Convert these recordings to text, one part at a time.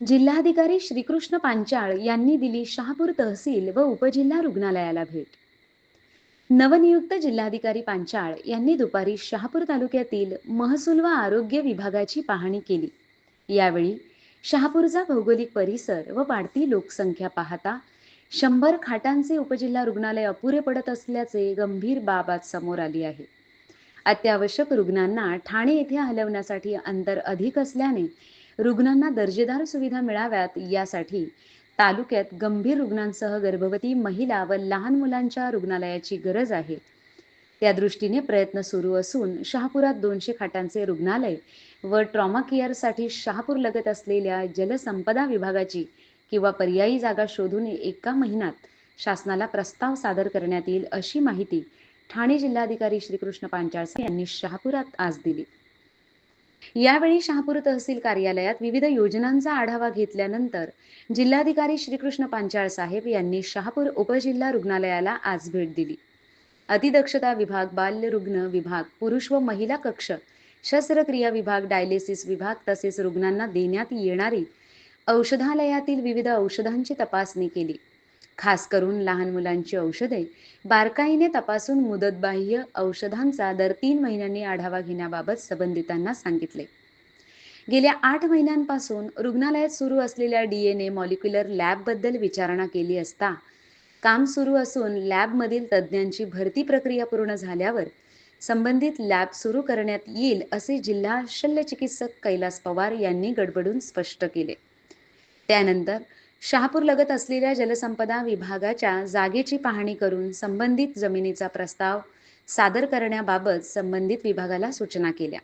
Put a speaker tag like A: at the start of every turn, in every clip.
A: जिल्हाधिकारी श्रीकृष्ण पांचाळ यांनी दिली शहापूर तहसील व उपजिल्हा रुग्णालयाला भेट. नवनियुक्त जिल्हाधिकारी पांचाळ यांनी दुपारी शहापूर तालुक्यातील महसूल व आरोग्य विभागाची पाहणी केली. यावेळी शहापूरचा भौगोलिक परिसर व वाढती लोकसंख्या पाहता शंभर खाटांचे उपजिल्हा रुग्णालय अपुरे पडत असल्याचे गंभीर बाब आज समोर आली आहे. अत्यावश्यक रुग्णांना ठाणे येथे हलवण्यासाठी अंतर अधिक असल्याने रुग्णांना दर्जेदार सुविधा मिळाव्यात यासाठी तालुक्यात गंभीर रुग्णांसह गर्भवती महिला व लहान मुलांच्या रुग्णालयाची गरज आहे. त्या दृष्टीने प्रयत्न सुरू असून शहापुरात दोनशे खाटांचे रुग्णालय व ट्रॉमा केअरसाठी शहापूर लगत असलेल्या जलसंपदा विभागाची किंवा पर्यायी जागा शोधून एका महिन्यात शासनाला प्रस्ताव सादर करण्यात येईल अशी माहिती ठाणे जिल्हाधिकारी श्रीकृष्ण पांचाळसे यांनी शहापुरात आज दिली. यावेळी शहापूर तहसील कार्यालयात विविध योजनांचा आढावा घेतल्यानंतर जिल्हाधिकारी श्रीकृष्ण पांचाळ साहेब यांनी शहापूर उपजिल्हा रुग्णालयाला आज भेट दिली. अतिदक्षता विभाग बाल्य रुग्ण विभाग पुरुष व महिला कक्ष शस्त्रक्रिया विभाग डायलिसिस विभाग तसेच रुग्णांना देण्यात येणारी औषधालयातील विविध औषधांची तपासणी केली. खास करून लहान मुलांची औषधे बारकाईने तपासून मुदतबाह्य औषधांचा दर तीन महिन्यांनी आढावा घेण्याबाबत संबंधितांना सांगितले. गेल्या आठ महिन्यांपासून रुग्णालयात सुरू असलेल्या डी एन ए मॉलिक्युलर लॅबबद्दल विचारणा केली असता काम सुरू असून लॅबमधील तज्ज्ञांची भरती प्रक्रिया पूर्ण झाल्यावर संबंधित लॅब सुरू करण्यात येईल असे जिल्हा शल्यचिकित्सक कैलास पवार यांनी गडबडून स्पष्ट केले. त्यानंतर शहापूर लगत असलेल्या जलसंपदा विभागाच्या जागेची पाहणी करून संबंधित जमिनीचा प्रस्ताव सादर करण्याबाबत संबंधित विभागाला सूचना केल्या.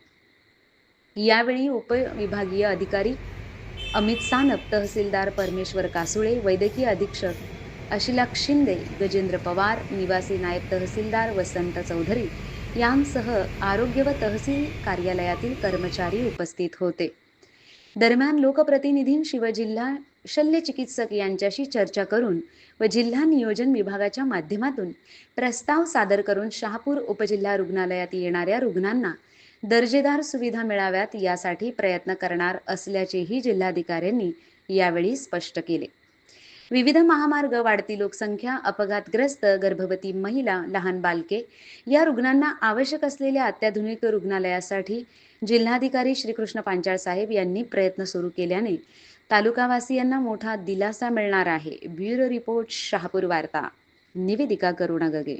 A: यावेळी उपविभागीय अधिकारी अमित सानप तहसीलदार परमेश्वर कासुळे वैद्यकीय अधीक्षक अशिलाक शिंदे गजेंद्र पवार निवासी नायब तहसीलदार वसंत चौधरी यांसह आरोग्य व तहसील कार्यालयातील कर्मचारी उपस्थित होते. दरम्यान लोकप्रतिनिधींशी शिवजिल्हा जिल्हा शल्यचिकित्सक यांच्याशी चर्चा करून व जिल्हा नियोजन विभागाच्या माध्यमातून प्रस्ताव सादर करून शहापूर उपजिल्हा रुग्णालयात येणाऱ्या रुग्णांना दर्जेदार सुविधा मिळाव्यात यासाठी प्रयत्न करणार असल्याचेही जिल्हाधिकाऱ्यांनी यावेळी स्पष्ट केले. विविध महामार्ग वाढती लोकसंख्या अपघातग्रस्त गर्भवती महिला लहान बालके या रुग्णांना आवश्यक असलेल्या अत्याधुनिक रुग्णालयासाठी जिल्हाधिकारी श्रीकृष्ण पांचाळ साहेब यांनी प्रयत्न सुरू केल्याने तालुकावासियांना मोठा दिलासा मिळणार आहे. ब्युरो रिपोर्ट शहापूर वार्ता. निवेदिका करुणा गगे